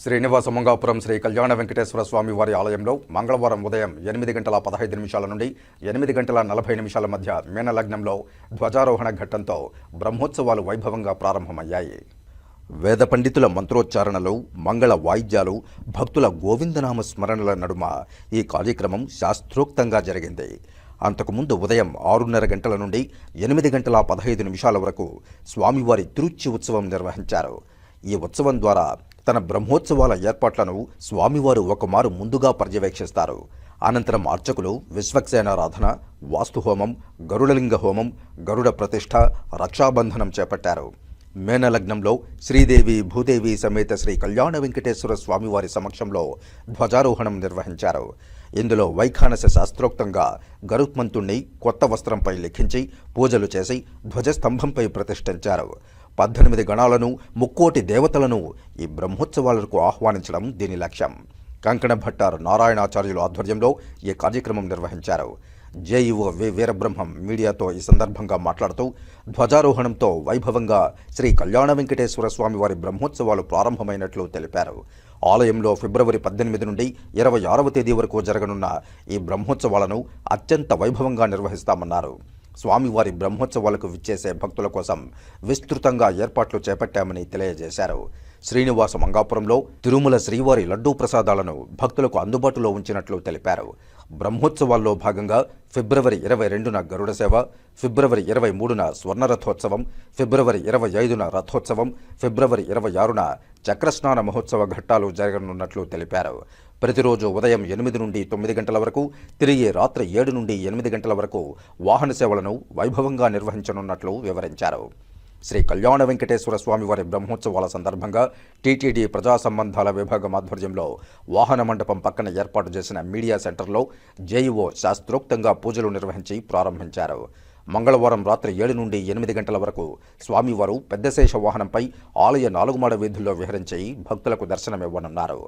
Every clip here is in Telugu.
శ్రీనివాస మంగాపురం శ్రీ కళ్యాణ వెంకటేశ్వర స్వామి వారి ఆలయంలో మంగళవారం ఉదయం ఎనిమిది గంటల పదహైదు నిమిషాల నుండి ఎనిమిది గంటల నలభై నిమిషాల మధ్య మీనలగ్నంలో ధ్వజారోహణ ఘట్టంతో బ్రహ్మోత్సవాలు వైభవంగా ప్రారంభమయ్యాయి. వేద పండితుల మంత్రోచ్చారణలు మంగళ వాయిద్యాలు భక్తుల గోవిందనామ స్మరణల నడుమ ఈ కార్యక్రమం శాస్త్రోక్తంగా జరిగింది. అంతకుముందు ఉదయం ఆరున్నర గంటల నుండి ఎనిమిది గంటల పదహైదు నిమిషాల వరకు స్వామివారి తిరుచి ఉత్సవం నిర్వహించారు. ఈ ఉత్సవం ద్వారా తన బ్రహ్మోత్సవాల ఏర్పాట్లను స్వామివారు ఒకమారు ముందుగా పర్యవేక్షిస్తారు. అనంతరం అర్చకులు విశ్వక్సేనారాధన వాస్తుహోమం గరుడలింగ హోమం గరుడ ప్రతిష్ఠ రక్షాబంధనం చేపట్టారు. మేనలగ్నంలో శ్రీదేవి భూదేవి సమేత శ్రీ కళ్యాణ వెంకటేశ్వర స్వామివారి సమక్షంలో ధ్వజారోహణం నిర్వహించారు. ఇందులో వైఖానస శాస్త్రోక్తంగా గరుత్మంతుణ్ణి కొత్త వస్త్రంపై లిఖించి పూజలు చేసి ధ్వజస్తంభంపై ప్రతిష్ఠించారు. పద్దెనిమిది గణాలను ముక్కోటి దేవతలను ఈ బ్రహ్మోత్సవాలకు ఆహ్వానించడం దీని లక్ష్యం. కంకణ భట్టారు నారాయణాచార్యుల ఆధ్వర్యంలో ఈ కార్యక్రమం నిర్వహించారు. జేఈఓ వి వీరబ్రహ్మం మీడియాతో ఈ సందర్భంగా మాట్లాడుతూ ధ్వజారోహణంతో వైభవంగా శ్రీ కళ్యాణ వెంకటేశ్వర స్వామి వారి బ్రహ్మోత్సవాలు ప్రారంభమైనట్లు తెలిపారు. ఆలయంలో ఫిబ్రవరి పద్దెనిమిది నుండి ఇరవై ఆరవ తేదీ వరకు జరగనున్న ఈ బ్రహ్మోత్సవాలను అత్యంత వైభవంగా నిర్వహిస్తామన్నారు. స్వామివారి బ్రహ్మోత్సవాలకు విచ్చేసే భక్తుల కోసం విస్తృతంగా ఏర్పాట్లు చేపట్టామని తెలియజేశారు. శ్రీనివాస మంగాపురంలో తిరుమల శ్రీవారి లడ్డూ ప్రసాదాలను భక్తులకు అందుబాటులో ఉంచినట్లు తెలిపారు. బ్రహ్మోత్సవాల్లో భాగంగా ఫిబ్రవరి ఇరవై రెండున గరుడ సేవ ఫిబ్రవరి ఇరవై మూడున స్వర్ణ రథోత్సవం ఫిబ్రవరి ఇరవై ఐదున రథోత్సవం ఫిబ్రవరి ఇరవై ఆరున చక్రస్నాన మహోత్సవ ఘట్టాలు జరగనున్నట్లు తెలిపారు. ప్రతిరోజు ఉదయం ఎనిమిది నుండి తొమ్మిది గంటల వరకు తిరిగి రాత్రి ఏడు నుండి ఎనిమిది గంటల వరకు వాహన సేవలను వైభవంగా నిర్వహించనున్నట్లు వివరించారు. శ్రీ కళ్యాణ వెంకటేశ్వర స్వామివారి బ్రహ్మోత్సవాల సందర్భంగా టీటీడీ ప్రజా సంబంధాల విభాగం ఆధ్వర్యంలో వాహన మండపం పక్కన ఏర్పాటు చేసిన మీడియా సెంటర్లో జేఈఓ శాస్త్రోక్తంగా పూజలు నిర్వహించి ప్రారంభించారు. మంగళవారం రాత్రి ఏడు నుండి ఎనిమిది గంటల వరకు స్వామివారు పెద్దశేష వాహనంపై ఆలయ నాలుగుమాడ వీధుల్లో విహరించి భక్తులకు దర్శనమివ్వనున్నారు.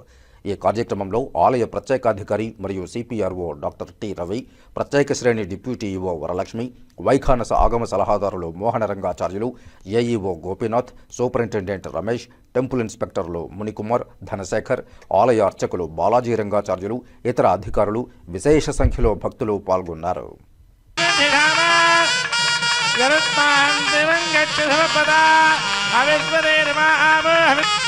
ఈ కార్యక్రమంలో ఆలయ ప్రత్యేకాధికారి మరియు సిపిఆర్ఓ డాక్టర్ టి రవి ప్రత్యేక శ్రేణి డిప్యూటీ ఈఓ వరలక్ష్మి వైఖానస ఆగమ సలహాదారులు Mohanarangacharyulu AEO Gopinath superintendent Ramesh temple ఇన్స్పెక్టర్లు Munikumar Dhanasekhar ఆలయ అర్చకులు బాలాజీ రంగాచార్యులు ఇతర అధికారులు విశేష సంఖ్యలో భక్తులు పాల్గొన్నారు నమః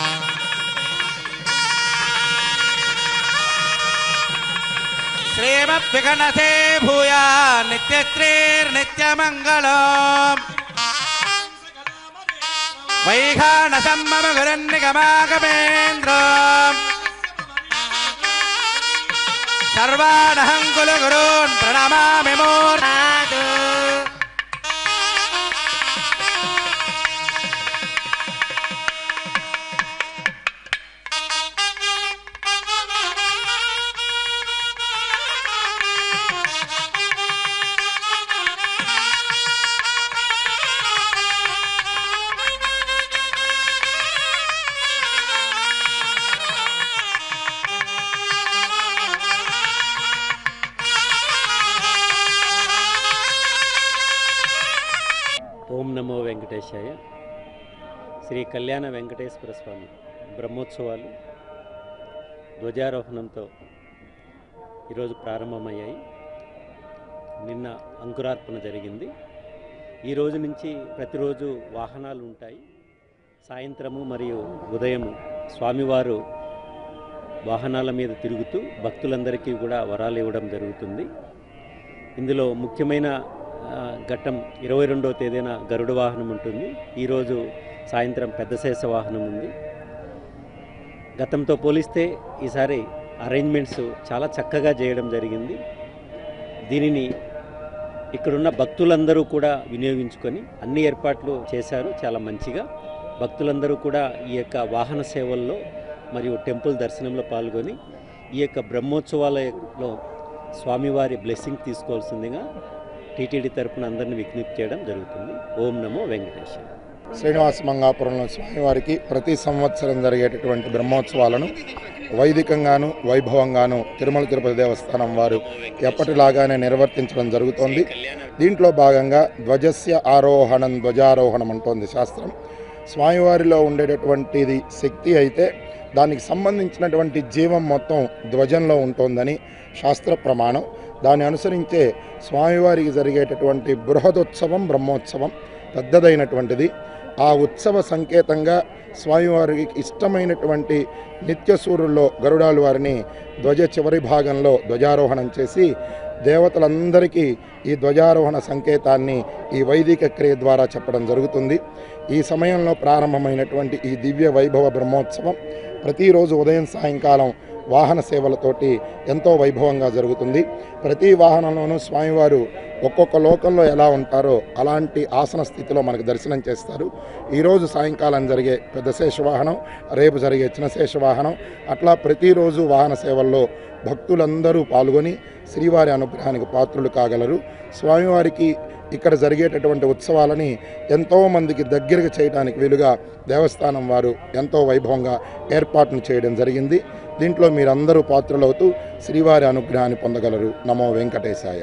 श्रीमद्विघनते भूया नित्यश्रीर्नित्यमङ्गलम् वैघानसं मम गुरुन्निगमागमेन्द्र सर्वानहं कुलगुरून् प्रणमामि मूर्धा। నమో శ్రీ కళ్యాణ వెంకటేశ్వర స్వామి బ్రహ్మోత్సవాలు ధ్వజారోహణంతో ఈరోజు ప్రారంభమయ్యాయి. నిన్న అంకురార్పణ జరిగింది. ఈ రోజు నుంచి ప్రతిరోజు వాహనాలు ఉంటాయి. సాయంత్రము మరియు ఉదయము స్వామివారు వాహనాల మీద తిరుగుతూ భక్తులందరికీ కూడా వరాలు ఇవ్వడం జరుగుతుంది. ఇందులో ముఖ్యమైన ఘట్టం ఇరవై రెండవ తేదీన గరుడ వాహనం ఉంటుంది. ఈరోజు సాయంత్రం పెద్ద శేష వాహనం ఉంది. గతంతో పోలిస్తే ఈసారి అరేంజ్మెంట్స్ చాలా చక్కగా చేయడం జరిగింది. దీనిని ఇక్కడున్న భక్తులందరూ కూడా వినియోగించుకొని అన్ని ఏర్పాట్లు చేశారు. చాలా మంచిగా. భక్తులందరూ కూడా ఈ యొక్క వాహన సేవల్లో మరియు టెంపుల్ దర్శనంలో పాల్గొని ఈ యొక్క బ్రహ్మోత్సవాలలో స్వామివారి బ్లెస్సింగ్ తీసుకోవాల్సిందిగా టీటీడీ తరపున అందరిని విజ్ఞప్తి చేయడం జరుగుతుంది. ఓం నమో వెంకటేశ్వర శ్రీనివాస మంగాపురంలో స్వామివారికి ప్రతి సంవత్సరం జరిగేటటువంటి బ్రహ్మోత్సవాలను వైదికంగాను వైభవంగాను తిరుమల తిరుపతి దేవస్థానం వారు ఎప్పటిలాగానే నిర్వర్తించడం జరుగుతోంది. దీంట్లో భాగంగా ధ్వజస్య ఆరోహణం ధ్వజారోహణం అంటోంది శాస్త్రం. స్వామివారిలో ఉండేటటువంటిది శక్తి అయితే దానికి సంబంధించినటువంటి జీవం మొత్తం ధ్వజంలో ఉంటుందని శాస్త్ర ప్రమాణం. దాన్ని అనుసరించే స్వామివారికి జరిగేటటువంటి బృహదోత్సవం బ్రహ్మోత్సవం పెద్దదైనటువంటిది. ఆ ఉత్సవ సంకేతంగా స్వామివారికి ఇష్టమైనటువంటి నిత్యసూర్యుల్లో గరుడాలు వారిని ధ్వజ చివరి భాగంలో ధ్వజారోహణం చేసి దేవతలందరికీ ఈ ధ్వజారోహణ సంకేతాన్ని ఈ వైదిక క్రియ ద్వారా చెప్పడం జరుగుతుంది. ఈ సమయంలో ప్రారంభమైనటువంటి ఈ దివ్య వైభవ బ్రహ్మోత్సవం ప్రతిరోజు ఉదయం సాయంకాలం వాహన సేవలతోటి ఎంతో వైభవంగా జరుగుతుంది. ప్రతి వాహనంలోనూ స్వామివారు ఒక్కొక్క లోకంలో ఎలా ఉంటారో అలాంటి ఆసన స్థితిలో మనకు దర్శనం చేస్తారు. ఈరోజు సాయంకాలం జరిగే పెద్ద శేష వాహనం రేపు జరిగే చిన్న శేష వాహనం అట్లా ప్రతిరోజు వాహన సేవల్లో భక్తులందరూ పాల్గొని శ్రీవారి అనుగ్రహానికి పాత్రులు కాగలరు. స్వామివారికి ఇక్కడ జరిగేటటువంటి ఉత్సవాలని ఎంతోమందికి దగ్గరగా చేయడానికి వీలుగా దేవస్థానం వారు ఎంతో వైభవంగా ఏర్పాట్లు చేయడం జరిగింది. దీంట్లో మీరందరూ పాత్రలవుతూ శ్రీవారి అనుగ్రహాన్ని పొందగలరు. నమో వెంకటేశాయ.